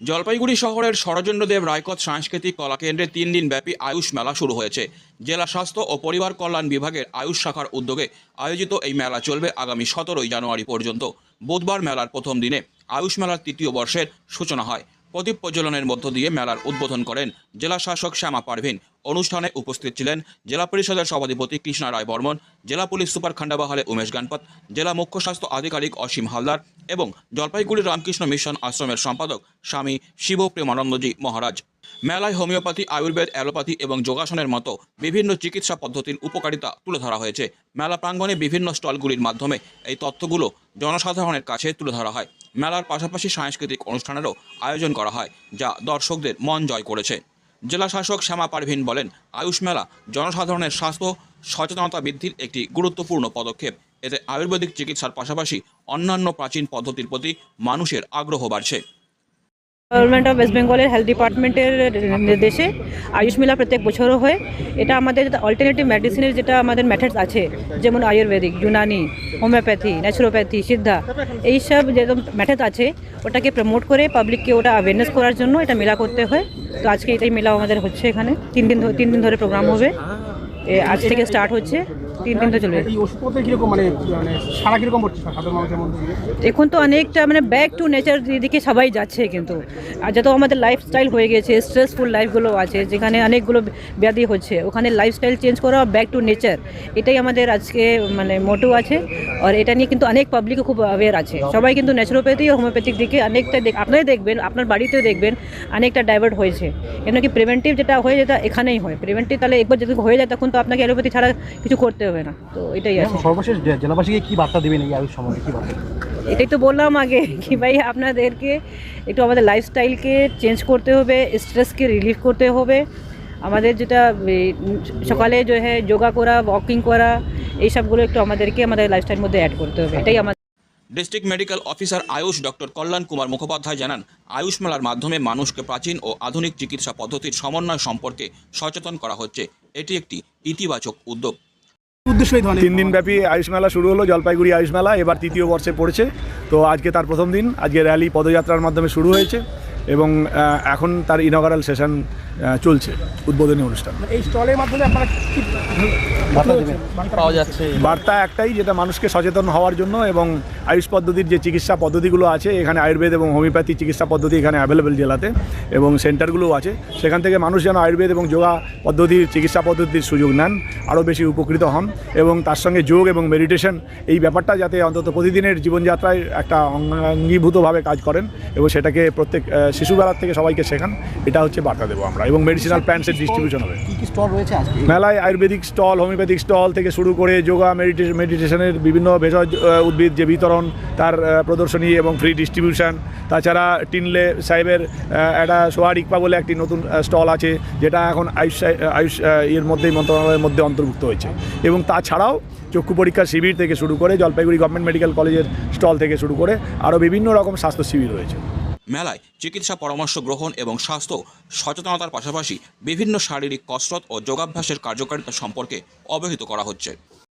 জলপাইগুড়ি শহরের সরজেন্দ্রদেব রায়কত সাংস্কৃতিক কলাকেন্দ্রে তিন দিন ব্যাপী আয়ুষ মেলা শুরু হয়েছে। জেলা স্বাস্থ্য ও পরিবার কল্যাণ বিভাগের আয়ুষ শাখার উদ্যোগে আয়োজিত এই মেলা চলবে আগামী সতেরোই জানুয়ারি পর্যন্ত। বুধবার মেলার প্রথম দিনে আয়ুষ মেলার তৃতীয় বর্ষের সূচনা হয়। প্রদীপ প্রজ্বলনের মধ্য দিয়ে মেলার উদ্বোধন করেন জেলা শাসক শ্যামা পারভিন। অনুষ্ঠানে উপস্থিত ছিলেন জেলা পরিষদের সভাধিপতি কৃষ্ণা রায় বর্মন, জেলা পুলিশ সুপার খান্ডাবাহালে উমেশ গানপত, জেলা মুখ্য স্বাস্থ্য আধিকারিক অসীম হালদার এবং জলপাইগুড়ি রামকৃষ্ণ মিশন আশ্রমের সম্পাদক স্বামী শিব প্রেমানন্দজি মহারাজ। মেলায় হোমিওপ্যাথি, আয়ুর্বেদ, অ্যালোপ্যাথি এবং যোগাসনের মতো বিভিন্ন চিকিৎসা পদ্ধতির উপকারিতা তুলে ধরা হয়েছে। মেলা প্রাঙ্গণে বিভিন্ন স্টলগুলির মাধ্যমে এই তথ্যগুলো জনসাধারণের কাছে তুলে ধরা হয়। মেলার পাশাপাশি সাংস্কৃতিক অনুষ্ঠানেরও আয়োজন করা হয়, যা দর্শকদের মন জয় করেছে। জেলা শাসক শ্যামা পারভিন বলেন, আয়ুষ মেলা জনসাধারণের স্বাস্থ্য সচেতনতা বৃদ্ধির একটি গুরুত্বপূর্ণ পদক্ষেপ। এতে আয়ুর্বেদিক চিকিৎসার পাশাপাশি অন্যান্য প্রাচীন পদ্ধতির প্রতি মানুষের আগ্রহ বাড়ছে। গভর্নমেন্ট অফ ওয়েস্ট বেঙ্গলের হেলথ ডিপার্টমেন্টের নির্দেশে আয়ুষ মেলা প্রত্যেক বছরও হয়। এটা আমাদের অল্টারনেটিভ মেডিসিনের যেটা আমাদের মেথডস আছে, যেমন আয়ুর্বেদিক, ইউনানি হোমিওপ্যাথি ন্যাচুরোপ্যাথি সিদ্ধা, এইসব যেরকম মেথড আছে, ওটাকে প্রমোট করে পাবলিককে ওটা অ্যাওয়ারনেস করার জন্য এটা মেলা করতে হয়। তো আজকে এটাই মেলা আমাদের হচ্ছে এখানে। তিন দিন তিন দিন ধরে প্রোগ্রাম হবে। আজ থেকে স্টার্ট হচ্ছে। তিন দিন তো চলবে এই ওষুধপত্র কীরকম মানে মানে সারা কীরকম পড়ছে সাধারণ মানুষের মধ্যে এখন তো অনেকটা মানে ব্যাক টু নেচার দিকে সবাই যাচ্ছে কিন্তু। আর যত আমাদের লাইফস্টাইল হয়ে গেছে স্ট্রেসফুল লাইফগুলো আছে যেখানে অনেকগুলো ব্যাধি হচ্ছে ওখানে লাইফস্টাইল চেঞ্জ করা ব্যাক টু নেচার এটাই আমাদের আজকে মানে মোটো আছে। আর এটা নিয়ে কিন্তু অনেক পাবলিকও খুব অ্যাওয়ার আছে। সবাই কিন্তু ন্যাচুরোপ্যাথি আর হোমিওপ্যাথিক দিকে অনেকটা দেখ আপনারাই দেখবেন আপনার বাড়িতেও দেখবেন অনেকটা ডাইভার্ট হয়েছে। কেন কি প্রিভেন্টিভ যেটা হয় যেটা এখানেই হয়। প্রিভেন্টিভ তাহলে একবার যদি হয়ে যায় তখন তো আপনাকে অ্যালোপ্যাথি ছাড়া কিছু করতে হবে না। তো এটাই আছে। সর্বশেষ জেলাবাসীকে কি বার্তা দেবেন এই আয়ুষ সম্বন্ধে কি বার্তা? এটাই তো বললাম আগে কি ভাই আপনাদেরকে একটু আমাদের লাইফস্টাইলকে চেঞ্জ করতে হবে স্ট্রেসকে রিলিফ করতে হবে। আমাদের যেটা সকালে যে হ্যাঁ যোগা করা ওয়াকিং করা এই সবগুলো একটু আমাদেরকে আমাদের লাইফস্টাইলের মধ্যে অ্যাড করতে হবে। এটাই আমাদের district medical officer AYUSH doctor Kalyan Kumar Mukhopadhyay জানান আয়ুষ মেলার মাধ্যমে মানুষকে প্রাচীন ও আধুনিক চিকিৎসা পদ্ধতির সমন্বয় সম্পর্কে সচেতন করা হচ্ছে। এটি একটি ইতিবাচক উদ্যোগ। তিন দিন ব্যাপী আয়ুষ মেলা শুরু হলো জলপাইগুড়ি আয়ুষ মেলা এবার তৃতীয় বর্ষে পড়েছে। তো আজকে তার প্রথম দিন আজকে র্যালি পদযাত্রার মাধ্যমে শুরু হয়েছে এবং এখন তার ইনগারাল সেশন চলছে উদ্বোধনী অনুষ্ঠান। এই স্টলের মাধ্যমে আপনারা পাওয়া যাচ্ছে। বার্তা একটাই যেটা মানুষকে সচেতন হওয়ার জন্য এবং আয়ুষ পদ্ধতির যে চিকিৎসা পদ্ধতিগুলো আছে এখানে আয়ুর্বেদ এবং হোমিওপ্যাথি চিকিৎসা পদ্ধতি এখানে অ্যাভেলেবেল জেলাতে এবং সেন্টারগুলোও আছে। সেখান থেকে মানুষ যেন আয়ুর্বেদ এবং যোগা পদ্ধতির চিকিৎসা পদ্ধতির সুযোগ নেন আরও বেশি উপকৃত হন এবং তার সঙ্গে যোগ এবং মেডিটেশন এই ব্যাপারটা যাতে অন্তত প্রতিদিনের জীবনযাত্রায় একটা অঙ্গীভূতভাবে কাজ করেন এবং সেটাকে প্রত্যেক শিশুবেলার থেকে সবাইকে শেখান এটা হচ্ছে বার্তা দেবো আমরা এবং মেডিসিনাল প্ল্যান্টসের ডিস্ট্রিবিউশন হবে। মেলায় আয়ুর্বেদিক স্টল হোমিওপ্যাথিক স্টল থেকে শুরু করে যোগা মেডিটেশনের বিভিন্ন ভেষজ উদ্ভিদ যে বিতরণ তার প্রদর্শনী এবং ফ্রি ডিস্ট্রিবিউশন তাছাড়া টিনলে সাহেবের একটা সোহার ইকপা বলে একটি নতুন স্টল আছে, যেটা এখন আয়ুষ আয়ুষ এর মধ্যেই মন্ত্রণালয়ের মধ্যে অন্তর্ভুক্ত হয়েছে। এবং তাছাড়াও চক্ষু পরীক্ষার শিবির থেকে শুরু করে জলপাইগুড়ি গভর্নমেন্ট মেডিকেল কলেজের স্টল থেকে শুরু করে আরও বিভিন্ন রকম স্বাস্থ্য শিবির রয়েছে। মেলায় চিকিৎসা পরামর্শ গ্রহণ এবং স্বাস্থ্য সচেতনতার পাশাপাশি বিভিন্ন শারীরিক কসরত ও যোগাভ্যাসের কার্যকারিতা সম্পর্কে অবহিত করা হচ্ছে।